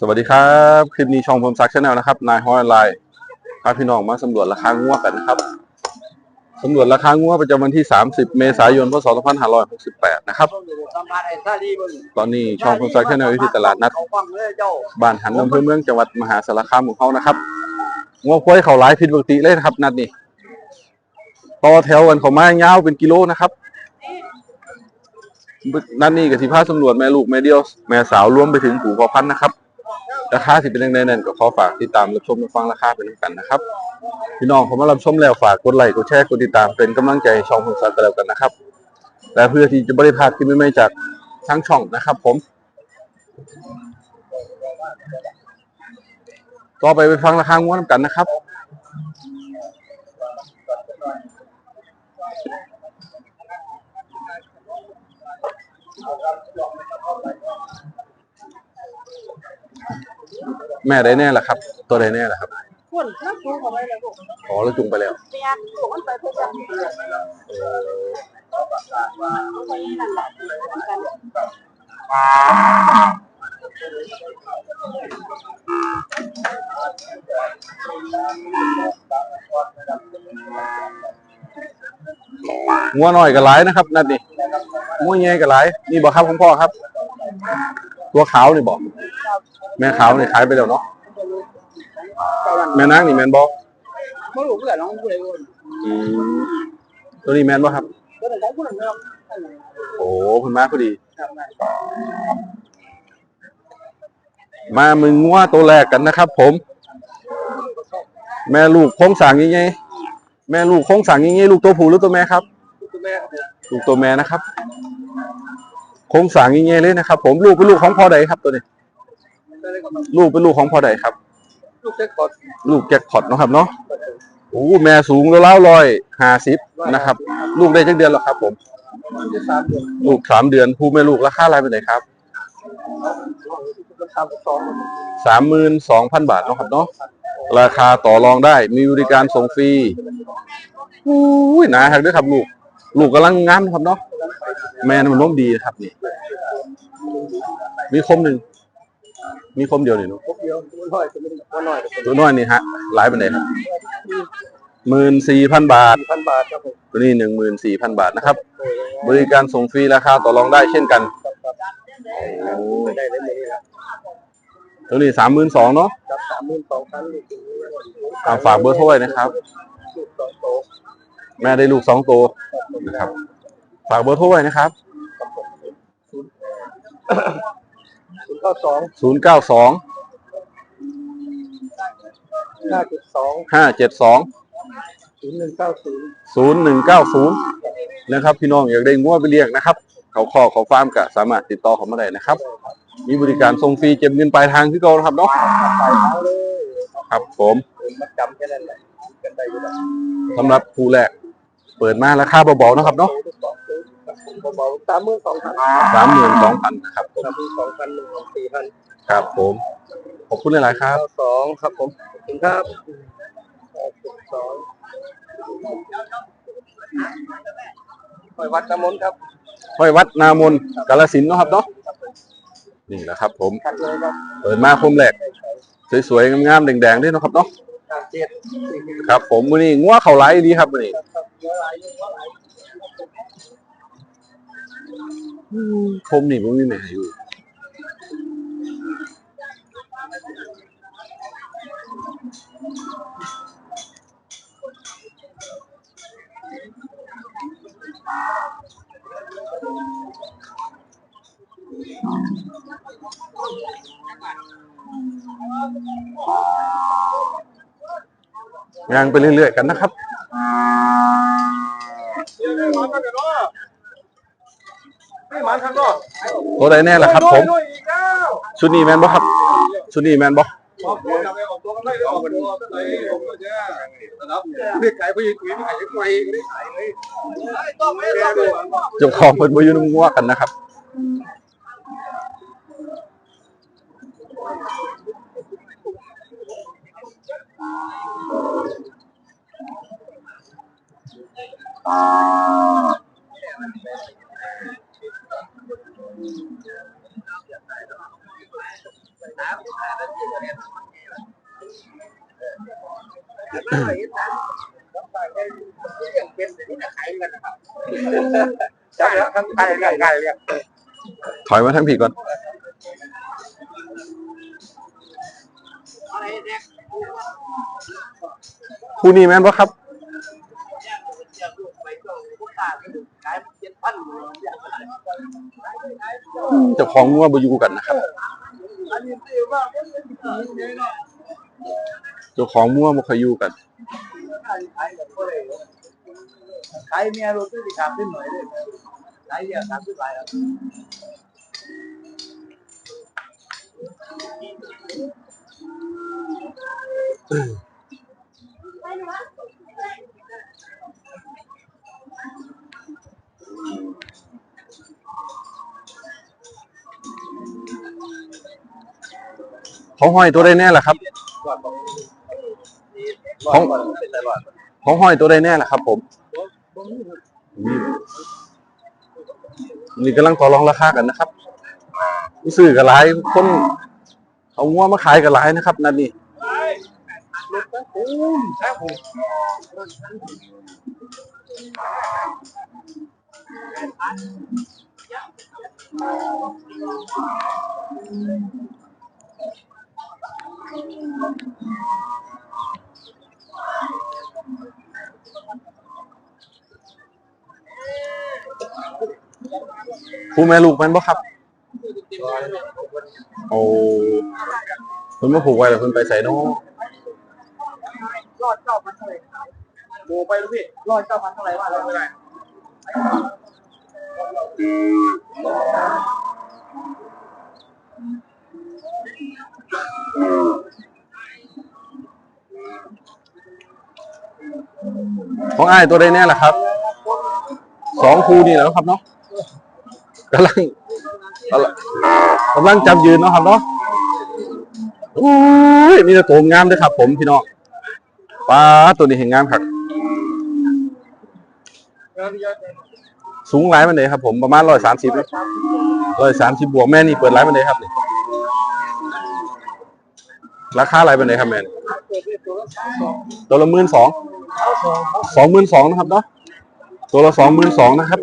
สวัสดีครับ คลิปนี้ช่องผมซักชาแนลนะครับ นายฮอยไลน์พาพี่น้องมาสำรวจราคางัวกันนะครับสำรวจราคางัวประจำวันที่ 30 เมษายน พศ 2568 นะครับ ตอนนี้ช่องผมซักชาแนลอยู่ที่ตลาดนัดบ้านหันอำเภอเมืองจังหวัดมหาสารคามของเขานะครับงัวควายเขาหลายผิดปกติเลยนะครับ นัดนี้ต่อแถวกันเขามายาวเป็นกิโลนะครับนัดนี้กับสิพาสำรวจแม่ลูกแม่เดียว แม่สาวรวมไปถึงผู้พอพันธุ์นะครับ ราคาสิเป็นยังไงนั่นก็ขอฝากติดตามรับชมรับฟังราคาเป็นกันนะครับ พี่น้องผมมารับชมแล้วฝากกดไลค์กดแชร์กดติดตามเป็นกำลังใจช่องผมสักกันแล้วกันนะครับ และเพื่อที่จะบริพลาดคลิปใหม่จากทั้งช่องนะครับ ผม ต่อไปไปฟังราคางวดนำกันนะครับ แม่ได้แน่ละครับ ตัวได้แน่ละครับคนนักดูเขาไว้เลยลูกอ๋อแล้วจุงไปแล้วเมียลูกมันไปเพื่อจะมีเรื่องกันงัวหน่อยก็หลายนะครับ นัดนี่งัวใหญ่ก็หลายนี่บอกครับคุณพ่อครับ ตัวขาวนี่บอกแม่ขาวนี่ขายไปแล้วเนาะเจ้านั่นแม่นางนี่แมนบอกเมื่อลูกเพื่อนน้องผู้ใดคนอืมตัวนี้แมนบ่ครับก็แต่ได้ผู้นั้นเนาะโอ้คุณมาพอดีครับนั่นมามึงงัวตัวแรกกันนะครับ ผม แม่ลูกโค้งสร้างยังไงแม่ลูกโค้งสร้างยังไงลูกตัวผู้หรือตัวแม่ครับคุณแม่ครับลูกตัวแม่นะครับ โค้งสร้างยังไงเลยนะครับ ผมลูกเป็นลูกของพ่อใดครับตัวนี้ลูกเป็นลูกของพ่อใดครับ ลูกเจ็ดกดลูกแจ็คพอตเนาะครับเนาะโอ้แม่สูงแล้วร้อยห้าสิบนะครับ ลูกได้จักเดือนแล้วครับ ผมลูกสามเดือนผู้แม่ลูกราคาอะไรเป็นไหนครับสามหมื่นสองพันบาทเนาะครับเนาะราคาต่อรองได้มีบริการส่งฟรีอุ้ยหนาครับด้วยครับลูก ลูกกำลังงานะครับเนาะแม่มันน้มดีครับนี่ มีคมหนึ่งมีคมเดียวนี่เนาะพวกเดียวตัวน้อยตัวน้อยตัวน้อยนี่ฮะหลายเป็นไหนหมื่นสี่พันบาทพันบาทครับผมตัวนี้หนึ่งหมื่นสี่พันบาทนะครับ บริการส่งฟรีราคาต่อรองได้เช่นกันโอ้ได้เลยนี่แหละตัวนี้สามหมื่นสองเนาะสามหมื่นสองพันฝากเบอร์โทรไว้นะครับ แม่ได้ลูกสองตัวนะครับ ฝากเบอร์โทรไว้นะครับศูนย์เก้าสองศูนย์เก้าสองห้าเจ็ดสองห้าเจ็ดสองศูนย์หนึ่งเก้าศูนย์ศูนย์หนึ่งเก้าศูนย์นะครับ พี่น้องอยากได้งัวไปเลี้ยงนะครับ เขาคอเขาฟาร์มก็สามารถติดต่อเขามาได้นะครับ มีบริการส่งฟรีเก็บเงินปลายทางที่เก่านะครับเนาะไปเอาเลยครับผมมันจำแค่นั้นแหละกันได้อยู่แล้วสำหรับคู่แรก เปิดมาราคาเบาๆนะครับเนาะเบาๆสามหมื่นสองพันสามหมื่นสองพันนะครับผมสามหมื่นสองพันหนึ่งหมื่นสี่พันครับผมขอบคุณหลายๆครับเก้าสองครับผมขอบคุณครับแปดสิบสองปล่อยวัดน้ำมนต์ครับห้อยวัดนามนกาลสินธุ์เนาะครับเนาะนี่แหละครับ ผมคัดเลยครับเปิดมาคมแรกสวยๆงามๆแดงๆด้วยเนาะครับเนาะสาม ครับ ผมวันนี้ง้วเขาไหลนี้ครับวันนี้ผมนี่ผมมีแม่อยู่ ยางไปเรื่อยๆกันนะครับไม่หมันข้างนอกตัวใดแน่ล่ะครับผม ชุดนี้แมนบ่ครับ ชุดนี้แมนบอกตัวอย่าไปออกตัวกันไม่ออกตัวไปผมก็จะระดับเรียกไก่ไปอีกไก่ไปอีกไม่ขายเลยต้องไม่ต้องดูเจ้าของเพิ่นบ่อยู่นงัวกันนะครับ เใช่แล้วทั้งไก่ไก่ไก่เนี่ยถอยมาทั้งผีก่อนคู่นี้แม่นปะครับ เจ้าของงัวบอยู่กันนะครับเจ้าของงัวบ่คอยอยู่กันขายเมียรถที่สามสิบหน่วยเลยขายเดียวสามสิบใบแล้ว ของห้อยตัวใดแน่ล่ะครับ ของเของห้อยตัวใดแน่ล่ะครับ ผมนี่กำลังต่อรองราคากันนะครับผู้ซื้อกับหลายคนเอางัวมาขายกับหลายนะครับ นั่นนี่ ผมผู้แม่ลูกแม่นบ่ครับ โอ้เพิ่นมาผูกไว้แล้วเพิ่นไปใส่น้องรอดเจ้าพันเท่าไหร่โบไปลูกพี่รอดเจ้าพันเท่าไหร่ว่าเราไม่ได้ ของอ้ายตัวใดแน่ล่ะครับสองคูนี่แหล้วครับเนาะกำลังกำลังกำลังจับยืนเนาะครับเนาะโอ้ยมีแต่ตัวงามเลยครับ ผมพี่น้องป้าตัวนี้เห็นงามครับ สูงหลายมันเลยครับ ผมประมาณร้อยสามสิบร้อยสามสิบบวกแม่นี่เปิดร้านมันเลยครับนี่ราคาอะไรเป็นเลยครับแม่นี่ตัวละหมื่นสอง สองหมื่นสองนะครับเนาะ ตัวละสองหมื่นสองนะครับ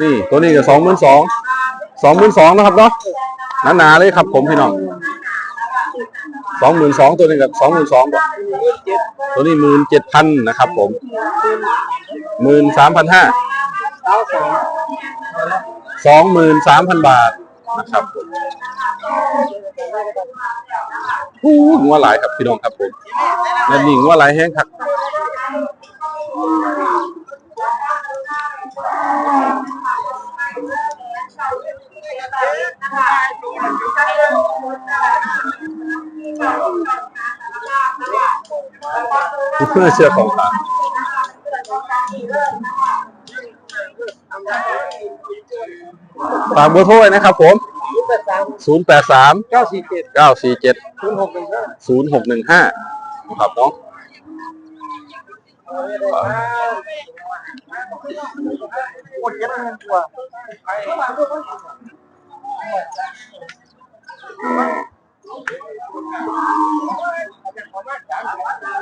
นี่ตัวนี้ก็สองหมื่นสอง สองหมื่นสองนะครับเนาะ หนาๆเลยครับผมพี่น้อง องหมื่นสองตัวนี้กับสองหมื่นสองตัวนี้หมื่นเจ็ดพันนะครับ ผมหมื่นสามพันห้าสองหมื่นสามพันบาทนะครับหูงัวหลายครับพี่น้องครับผมและนี่งัวหลายแห้งครับ พื่อเชื่อของขลังฝากเบอร์โทรไว้นะครับผม 0 8 3เก้าสี่เจ็ด9 4 7 0 6 1 5ครับเนาะ หมดเยอะเลยตัว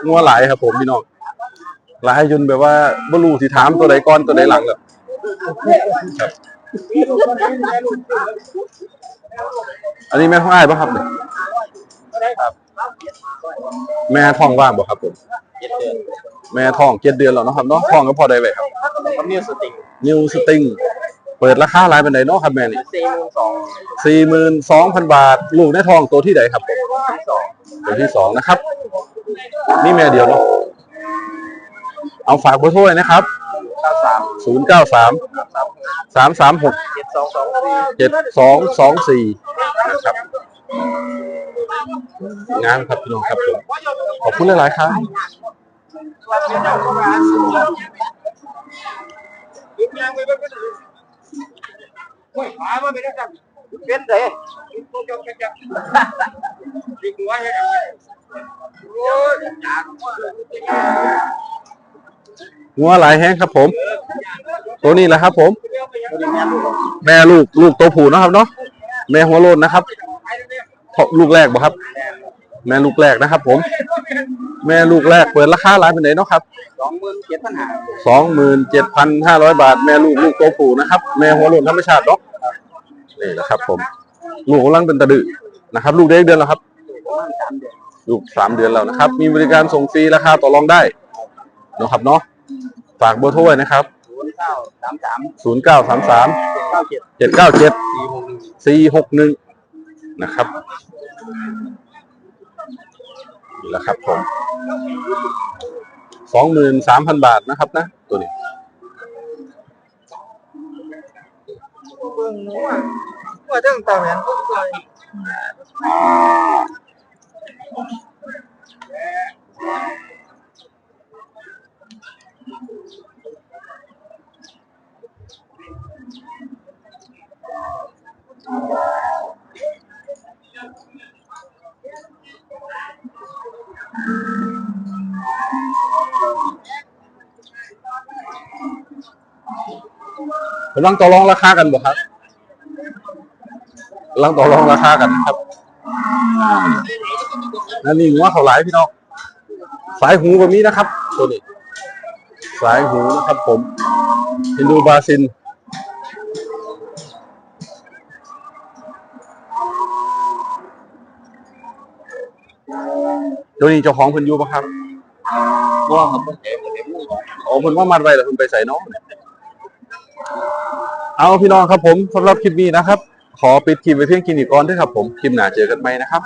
งัวหลายครับ ผมพี่น้องหลายจนแบบว่าบ่รู้สิถามตัวใดก่อนตัวใดหลังแบบอันนี้แม่ท้องอ้ายป่ะครับเนี่ยแม่ท้องว่างบ่ครับผมแม่ท้องเจ็ดเดือนแล้วเนาะครับเนาะท้องก็พอได้ไว้ครับผมมีสติงนิวสติง เปิดราคาหลายเป็นไดเนาะครับแม่นี่สี่หมื่นสองสี่หมื่นสองพันบาท ลูกในท้องตัวที่ใดครับผมสองตัวที่สองนะครับ นี่แม่เดียวเนาะเอาฝากเบอร์โทรเลยนะครับเก้าสามศูนย์เก้าสามสามสามหกเจ็ดสองสองสี่เจ็ดสองสองสี่นะครับงานครับพี่น้องครับผมขอบคุณหลายๆครับ โอ้ยหามาเป็นจังเป็นเลยต้องจังจังดีกว่าอย่างโอ้ยอยากงัวหลายแห้งครับผม ตัวนี้แหละครับ ผม แม่ลูกลูกตัวผูเนาะครับเนาะแม่หัวโลนนะครับ ลูกแรกบ่ครับ แม่ลูกแรกนะครับ ผม แม่ลูกแรกเปิดราคาหลายเป็นไหนเนาะครับสองหมื่นเจ็ดพันห้าสองหมื่นเจ็ดพันห้าร้อยบาท แม่ลูกลูกโตผูนะครับ แม่หัวโลนธรรมชาติเนาะนี่แหละครับ ผม ลูกกำลังเป็นตะดือนะครับ ลูกได้เดือนแล้วครับลูกสามเดือนแล้วนะครับ มีบริการส่งฟรีราคาต่อรองได้เนะครับเนาะฝากเบอร์โทรไว้นะครับศูนย์เก้าสามสามศูนย์เก้าสามสามเก้าเจ็ดเจ็ดเก้าเจ็ดสี่หกหนึ่งนะครับ นี่แหละครับผมสองหมื่นสามพันบาทนะครับนะ ตัวนี้เบิ่งหนูอะว่าตั้งต่แหวนพวกเลย กำลังต่อรองราคากันบ่ครับกำลังต่อรองราคากันนะครับนั่นนี่หัวเขาหลายพี่น้องสายหูแบบนี้นะครับ ตัวนี้ สายหูนะครับผมฮินดูบาซิน ตัวนี้เจ้าของเพิ่นอยู่ปะครับว่าครับเอ็มเอ็มโอ้เพิ่นว่ามัดไว้แล้วเพิ่นไปใส่น้องเนี่ยเอาพี่น้องครับผมสำหรับคลิปนี้นะครับ ขอปิดคลิปไว้เพียงแค่นี้ก่อนเด้วยครับผมคลิปหน้าเจอกันใหม่นะครับ